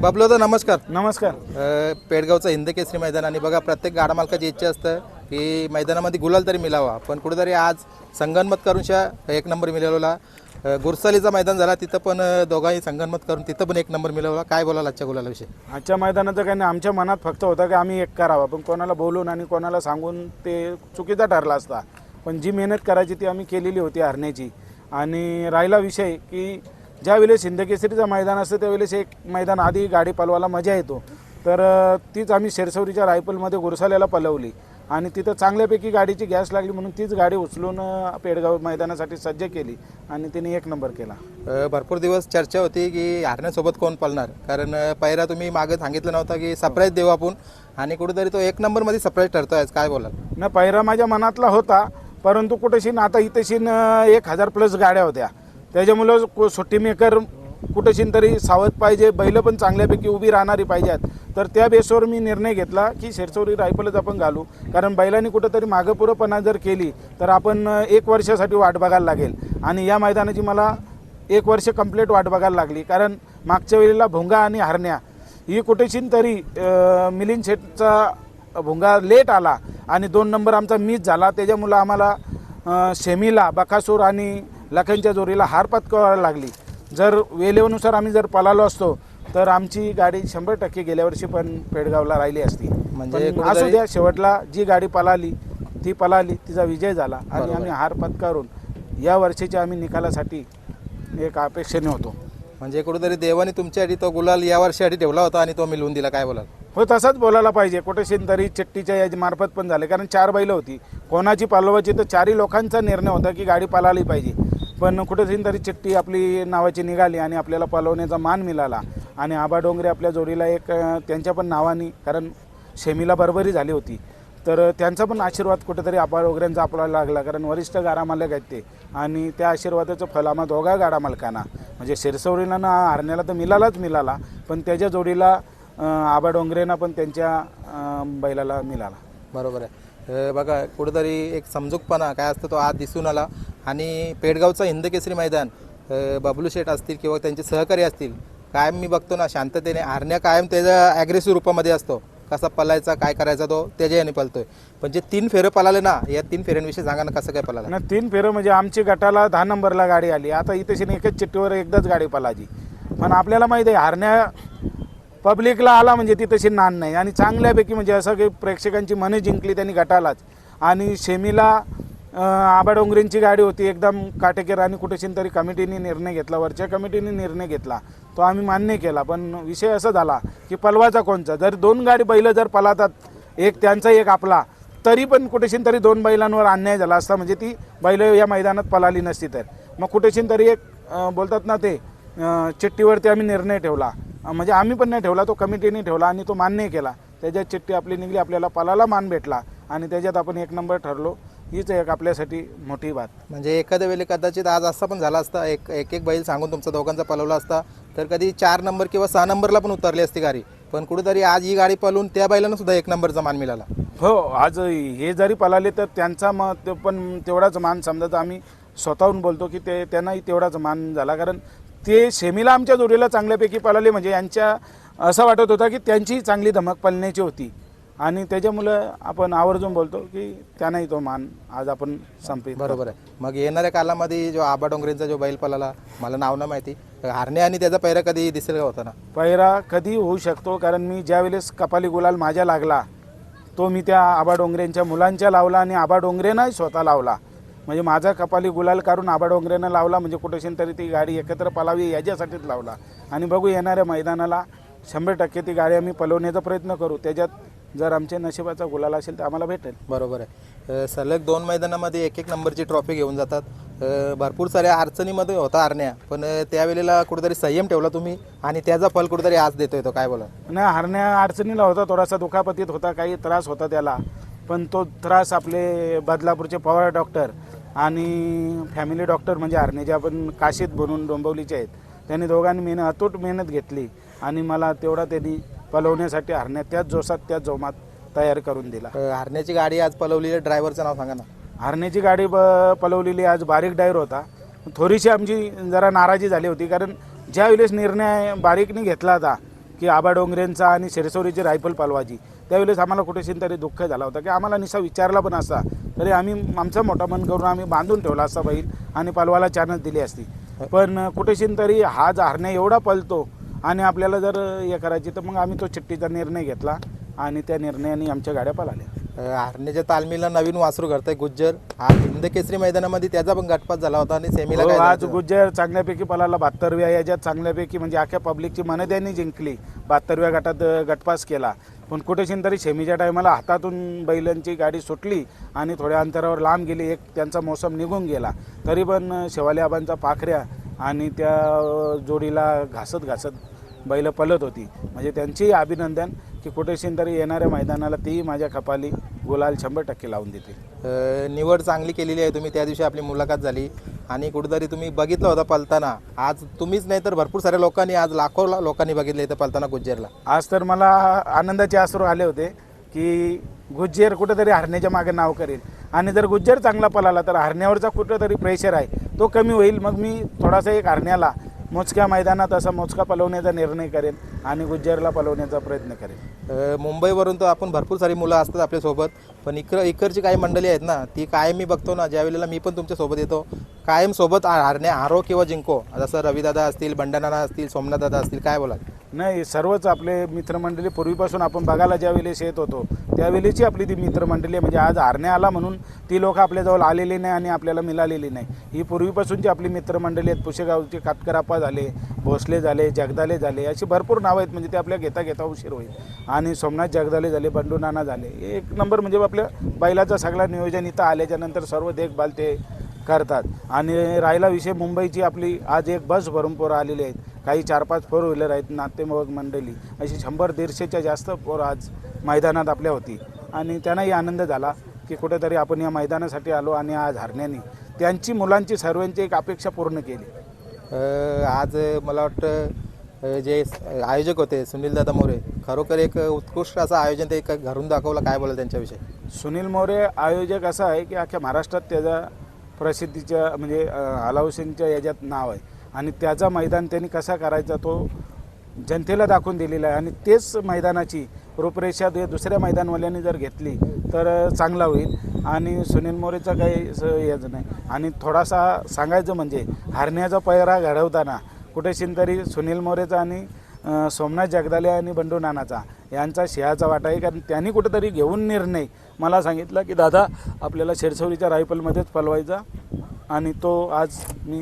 बाबलो नमस्कार. नमस्कार. अ, पेडगावचं हिंद केसरी मैदान आणि बघा प्रत्येक गाडा मालकाची इच्छा असतं की मैदानामध्ये गुलाल तरी मिळावा. पण कुठेतरी आज संगनमत करून शा एक नंबर मिळवला. अ, गुरसालीचं मैदान झाला तिथं पण अ, दोघांनी संगनमत करून तिथं पण एक नंबर मिळवला. काय बोलाल आजच्या गुलालाविषयी? आजच्या मैदानाचं काही नाही आमच्या मनात फक्त होतं की आम्ही एक करावा. पण कोणाला बोलून आणि कोणाला सांगून ते चुकीचा ठरला असता. पण जी मेहनत करायची ती आम्ही केलेली होती हरण्याची. आणि राहिला विषय की ज्या वेळेस हिंदकेसरीचं मैदान असतं त्यावेळेस एक मैदान आधी गाडी पलवायला मजा येतो. तर तीच आम्ही शेरसवरीच्या रायफलमध्ये गुरसाल्याला पलवली. आणि तिथं चांगल्यापैकी गाडीची गॅस लागली म्हणून तीच गाडी उचलून पेडगाव मैदानासाठी सज्ज केली आणि तिने एक नंबर केला. भरपूर दिवस चर्चा होती की हारण्यासोबत कोण पळणार? कारण पहिला तुम्ही मागे सांगितलं नव्हतं की सरप्राईज देऊ आपण. आणि कुठेतरी तो एक नंबरमध्ये सरप्राईज ठरतोय. काय बोलाल? न पहिरा माझ्या मनातला होता परंतु कुठेशीन आता इथेशीन अं, एक हजार प्लस गाड्या होत्या. त्याच्यामुळं को- सुट्टी मेकर कुठेशीन तरी सावध पाहिजे बैलं पण चांगल्यापैकी उभी राहणारी पाहिजेत. तर त्या बेसवर मी निर्णय घेतला की शेरचोरी रायफलच आपण घालू. कारण बैलांनी कुठंतरी मागं जर केली तर आपण एक वर्षासाठी वाट बघायला लागेल. आणि या मैदानाची मला एक वर्ष कंप्लीट वाट बघायला लागली. कारण मागच्या वेळेला भोंगा आणि हरण्या ही कुठेशीन तरी मिलिंद शेठचा भोंगा लेट आला आणि दोन नंबर आमचा मिस झाला. त्याच्यामुळं आम्हाला शेमीला बकासूर आणि लखनच्या जोरीला हार पत्करायला लागली. जर वेळेनुसार आम्ही जर पळालो असतो तर आमची गाडी शंभर टक्के गेल्या वर्षी पण पेडगावला राहिली असती. म्हणजे असू द्या शेवटला जी गाडी पळाली ती पळाली तिचा विजय झाला आणि. आम्ही हार पत्करून या वर्षीच्या आम्ही निकालासाठी एक अपेक्षेने होतो. म्हणजे कुठेतरी देवाने तुमच्यासाठी तो गुलाल या वर्षासाठी ठेवला होता आणि तो मिळवून दिला काय बोलाल? हो तसंच बोलायला पाहिजे. कुठेशीन तरी चिट्टीच्या याची मार्फत पण झाले. कारण चार बैलं होती. कोणाची पालवायची तर चारही लोकांचा निर्णय होता की गाडी पालाली पाहिजे. पण कुठेतरी तरी चिठ्ठी आपली नावाची निघाली आणि आपल्याला पालवण्याचा मान मिळाला. आणि आबा डोंगरे आपल्या जोडीला एक त्यांच्या पण नावाने कारण शेमीला बरोबरी झाली होती. तर त्यांचा पण आशीर्वाद कुठेतरी आबा डोंगऱ्यांचा आपल्याला लागला कारण वरिष्ठ गाडा मालक आहेत ते. आणि त्या आशीर्वादाचं फल आम्हा दोघा गाडा मालकांना. म्हणजे शिरसवडीला ना हरण्याला तर मिळालाच मिळाला पण त्याच्या जोडीला आबा डोंगरेंना पण त्यांच्या बैलाला मिळाला. बरोबर आहे. बघा कुठेतरी एक समजूकपणा काय असतं तो आज दिसून आला. आणि पेडगावचं हिंद केसरी मैदान बबलू शेठ असतील किंवा त्यांचे सहकारी असतील कायम मी बघतो ना शांततेने आरण्या कायम त्याच्या ॲग्रेसिव्ह रूपामध्ये असतो. कसा पलायचा काय करायचा तो त्याच्या याने पलतोय. पण जे तीन फेरं पलाले ना या तीन फेऱ्यांविषयी सांगा ना कसं काय पलाला? ना तीन फेरं म्हणजे आमची गटाला दहा नंबरला गाडी आली. आता इथे एकच चिठ्ठीवर एकदाच गाडी पलाजी पण आपल्याला माहिती आहे हरण्या पब्लिकला आला म्हणजे ती तशी नान नाही. आणि चांगल्यापैकी म्हणजे असं की प्रेक्षकांची मने जिंकली त्यांनी गटालाच. आणि शेमीला आबाडोंगरींची गाडी होती. एकदम काटेकेर आणि कुठेशीन तरी कमिटीने निर्णय घेतला. वरच्या कमिटीने निर्णय घेतला. तो आम्ही मान्य केला. पण विषय असा झाला की पलवाचा कोणचा? जर दोन गाडी बैलं जर पलातात एक त्यांचा एक आपला तरी पण कुठेशीन तरी दोन बैलांवर अन्याय झाला असता म्हणजे ती बैलं या मैदानात पलाली नसती तर. मग कुठेशीन तरी एक बोलतात ना ते चिठ्ठीवरती आम्ही निर्णय ठेवला. म्हणजे आम्ही पण नाही ठेवला तो कमिटीने ठेवला आणि तो मान्य केला. त्याच्यात चिठ्ठी आपली निघली आपल्याला पलाला मान भेटला आणि त्याच्यात आपण एक नंबर ठरलो. हीच एक आपल्यासाठी मोठी बात. म्हणजे एखाद्या वेळी कदाचित आज असा पण झाला असता एक एक एक बैल सांगून तुमचा दोघांचा पलवला असता तर कधी चार नंबर किंवा सहा नंबरला पण उतरली असती गाडी. पण कुठेतरी आज ही गाडी पळून त्या बैलांना सुद्धा एक नंबरचा मान मिळाला. हो आज हे जरी पळाले तर त्यांचा मग ते पण तेवढाच मान समजा आम्ही स्वतःहून बोलतो की ते त्यांनाही तेवढाच मान झाला. कारण ते सेमीला आमच्या जोडीला चांगल्यापैकी पळाले. म्हणजे यांच्या असं वाटत होता की त्यांचीही चांगली धमक पळण्याची होती. आणि त्याच्यामुळं आपण आवर्जून बोलतो की त्यांनाही तो मान आज आपण संपित बरोबर आहे. मग येणाऱ्या कालामध्ये जो आबा डोंगरेंचा जो बैल पळाला मला नाव ना माहिती. हारणे आणि त्याचा पैरा कधी दिसेल का होता ना? पहिरा कधी होऊ शकतो कारण मी ज्या वेळेस कपाली गुलाल माझ्या लागला तो मी त्या आबा डोंगरेंच्या मुलांच्या लावला आणि आबा डोंगरेनंही स्वतः लावला. म्हणजे माझा कपाली गुलाल काढून आबा डोंगरेनं लावला म्हणजे कुठेशीन तरी ती गाडी एकत्र पलावी याच्यासाठीच लावला. आणि बघू येणाऱ्या मैदानाला शंभर टक्के ती गाडी आम्ही पलवण्याचा प्रयत्न करू. त्याच्यात जर आमच्या नशिबाचा गुलाल असेल तर आम्हाला भेटेल. बरोबर आहे. सलग दोन मैदानामध्ये एक एक नंबरची ट्रॉफी घेऊन जातात. भरपूर साऱ्या अडचणीमध्ये होता हरण्या पण त्यावेळेला कुठेतरी संयम ठेवला तुम्ही आणि त्याचा फल कुठेतरी आज देतोय तो काय बोला नाही हरण्या अडचणीला होता थोडासा दुखापतीत होता काही त्रास होता त्याला. पण तो त्रास आपले बदलापूरचे पवार डॉक्टर आणि फॅमिली डॉक्टर म्हणजे हरण्याचे आपण काशीत बनून डोंबवलीचे आहेत त्यांनी दोघांनी मेहनत अतूट मेहनत घेतली आणि मला तेवढा त्यांनी पलवण्यासाठी हरण्या त्याच जोशात त्याच जोमात तयार करून दिला. हरण्याची गाडी आज पलवली ड्रायव्हरचं नाव सांगा ना. हरण्याची गाडी ब पलवलेली आज बारीक डायर होता. थोडीशी आमची जरा नाराजी झाली होती कारण ज्यावेळेस निर्णय बारीकनी घेतला होता की आबा डोंगरेंचा आणि शिरसोरीची रायफल पालवाची त्यावेळेस आम्हाला कुठेशी तरी दुःख झाला होता की आम्हाला निसा विचारला पण असता तरी आम्ही आमचा मोठा मन करून आम्ही बांधून ठेवला असता बैल आणि पलवाला चानच दिली असती. पण कुठेशीन तरी हा जारण्या एवढा पलतो आणि आपल्याला जर हे करायची तर मग आम्ही तो चिठ्ठीचा निर्णय घेतला आणि त्या निर्णयाने आमच्या गाड्या पळाल्या. हारण्याच्या तालमीला नवीन वासरू घडतंय गुज्जर. हा हिंद केसरी मैदानामध्ये त्याचा पण गटपात झाला होता आणि सेमीला हो, काय आज झालं? गुज्जर चांगल्यापैकी पळाला बहात्तरव्या याच्यात चांगल्यापैकी म्हणजे अख्ख्या पब्लिकची मनं त्यांनी जिंकली बहात्तरव्या गटात अ, गटपास केला. पण कुठेशी तरी शेमीच्या टायमाला हातातून बैलांची गाडी सुटली आणि थोड्या अंतरावर लांब गेली एक त्यांचा मोसम निघून गेला. तरी पण अ, शेवाली आबांचा पाखऱ्या आणि त्या अ, जोडीला घासत घासत बैल पलत होती. म्हणजे त्यांचेही अभिनंदन की कुठेशी तरी येणाऱ्या मैदानाला तीही माझ्या कपाली गुलाल शंभर टक्के लावून देतील. निवड चांगली केलेली आहे तुम्ही. त्या दिवशी आपली मुलाखत झाली. आणि कुठेतरी तुम्ही बघितलं होतं पलताना. आज तुम्हीच नाही तर भरपूर साऱ्या लोकांनी आज लाखो ला- लोकांनी बघितलं इथं पलताना गुज्जरला. आज तर मला आनंदाचे अश्रू आले होते की गुज्जर कुठेतरी हरण्याच्या मागे नाव करेल. आणि जर गुज्जर चांगला पळाला तर हरण्यावरचा कुठेतरी प्रेशर आहे. तो कमी होईल. मग मी थोडासा एक हरण्याला मोजक्या मैदानात असा मोजका पलवण्याचा निर्णय करेन आणि गुज्जरला पलवण्याचा प्रयत्न करेन. अ, मुंबईवरून तर आपण भरपूर सारी मुलं असतात आपल्यासोबत पण इकडं इकडची काही मंडळी आहेत ना ती कायम मी बघतो ना ज्या वेळेला मी पण तुमच्यासोबत येतो कायम सोबत आ- हारण्या हारो किंवा जिंको. जसं रविदादा असतील बंडानाना असतील सोमनाथ दादा असतील काय बोलाल? नाही सर्वच आपले मित्रमंडळी पूर्वीपासून आपण बघायला ज्या वेळेस येत होतो त्यावेळेची आपली ती मित्रमंडळी आहे. म्हणजे आज हारण्या आला म्हणून ती लोक आपल्याजवळ आलेली नाही आणि आपल्याला मिळालेली नाही. ही पूर्वीपासूनची आपली मित्रमंडळी आहेत. पुशेगावचे कातकराप्पा झाले भोसले झाले जगदाले झाले अशी भरपूर नावं आहेत. म्हणजे ते आपल्या घेता घेता उशीर होईल. आणि सोमनाथ जगदाले झाले बंडू नाना झाले. हे एक नंबर म्हणजे आपल्या बैलाचं सगळा नियोजन इथं आल्याच्यानंतर सर्व देखभाल ते करतात. आणि राहिला विषय मुंबईची आपली आज एक बस भरून पोरं आलेली आहेत. काही चार पाच फोर व्हीलर आहेत नातेमोग मंडळी अशी शंभर दीडशेच्या जास्त पोरं आज मैदानात आपल्या होती. आणि त्यांनाही आनंद झाला की कुठेतरी आपण या मैदानासाठी आलो आणि आज हरण्याने त्यांची मुलांची सर्वांची एक अपेक्षा पूर्ण केली. आज मला वाटतं जे आयोजक होते सुनील दादा मोरे खरोखर एक उत्कृष्ट असं आयोजन ते घरून दाखवलं. काय बोलाल त्यांच्याविषयी? सुनील मोरे आयोजक असा आहे की अख्ख्या महाराष्ट्रात त्याचा प्रसिद्धीच्या म्हणजे अलाउसिंगच्या याच्यात नाव आहे. आणि त्याचा मैदान त्यांनी कसा करायचा तो जनतेला दाखवून दिलेला आहे. आणि तेच मैदानाची रूपरेषा दुसऱ्या मैदानवाल्यांनी जर घेतली तर चांगला होईल. आणि सुनील मोरेचा काही असं हेच नाही. आणि थोडासा सांगायचं म्हणजे हरण्याचा पैरा घडवताना कुठेशीन तरी सुनील मोरेचा आणि सोमनाथ जगदाले आणि बंडू नानाचा यांचा शिहाचा वाटा आहे. कारण त्यांनी कुठेतरी घेऊन निर्णय मला सांगितलं की दादा आपल्याला शिरसवलीच्या रायफलमध्येच पलवायचा आणि तो आज मी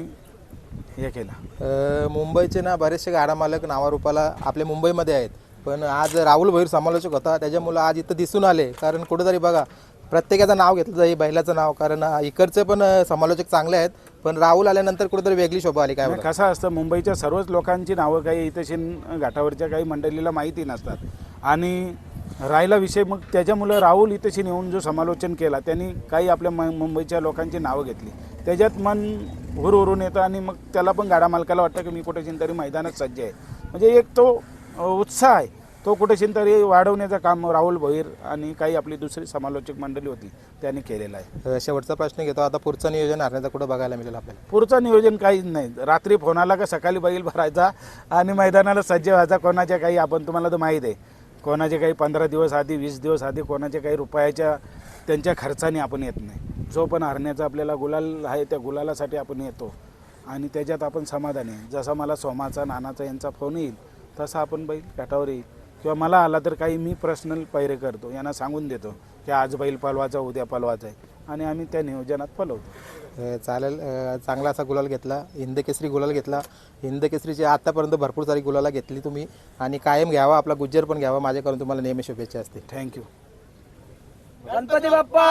हे केला. मुंबईचे ना बरेचसे गाडा मालक नावारूपाला आपल्या मुंबईमध्ये आहेत. पण आज राहुल भैर समालोचक होता. त्याच्यामुळं आज इथं दिसून आले. कारण कुठेतरी बघा प्रत्येकाचं नाव घेतलं जाईल बैलाचं नाव. कारण इकडचे पण समालोचक चांगले आहेत. पण राहुल आल्यानंतर कुठेतरी वेगळी शोभा आली काय? कसं असतं मुंबईच्या सर्वच लोकांची नावं काही इथं घाटावरच्या काही मंडळीला माहिती नसतात. आणि राहिला विषय मग त्याच्यामुळं राहुल इथेशी येऊन जो समालोचन केला त्यांनी काही आपल्या म मुंबईच्या लोकांची नावं घेतली. त्याच्यात मन हुरहुरून येतं आणि मग त्याला पण गाडा मालकाला वाटतं की मी कुठेशी तरी मैदानात सज्ज आहे. म्हणजे एक तो उत्साह आहे. तो कुठेशी तरी वाढवण्याचं काम राहुल भोईर आणि काही आपली दुसरी समालोचक मंडळी होती त्यांनी केलेलं आहे. शेवटचा प्रश्न घेतो. आता पुढचं नियोजन हरण्याचं कुठं बघायला मिळेल आपल्याला? पुढचं नियोजन काहीच नाही. रात्री फोन आला का सकाळी बैल भरायचा आणि मैदानाला सज्ज व्हायचा कोणाच्या काही आपण तुम्हाला तर माहीत आहे. कोणाचे काही पंधरा दिवस आधी वीस दिवस आधी कोणाच्या काही रुपयाच्या त्यांच्या खर्चाने आपण येत नाही. जो पण हरण्याचा आपल्याला गुलाल आहे त्या गुलालासाठी आपण येतो. आणि त्याच्यात आपण समाधानी आहे. जसा मला सोमाचा नानाचा यांचा फोन येईल तसा आपण बैल घाटावर येईल. किंवा मला आला तर काही मी पर्सनल पैरे करतो. यांना सांगून देतो की आज बैल पालवाचा उद्या पालवाचा आहे. आणि आम्ही त्या नियोजनात पलवतो. चालेल. चांगला असा गुलाल घेतला. हिंद केसरी गुलाल घेतला. हिंद केसरीची आतापर्यंत भरपूर सारी गुलाला घेतली तुम्ही. आणि कायम घ्यावा आपला गुज्जर पण घ्यावा. माझ्याकडून तुम्हाला नेहमी शुभेच्छा असतील. Thank you Ganpati Bappa!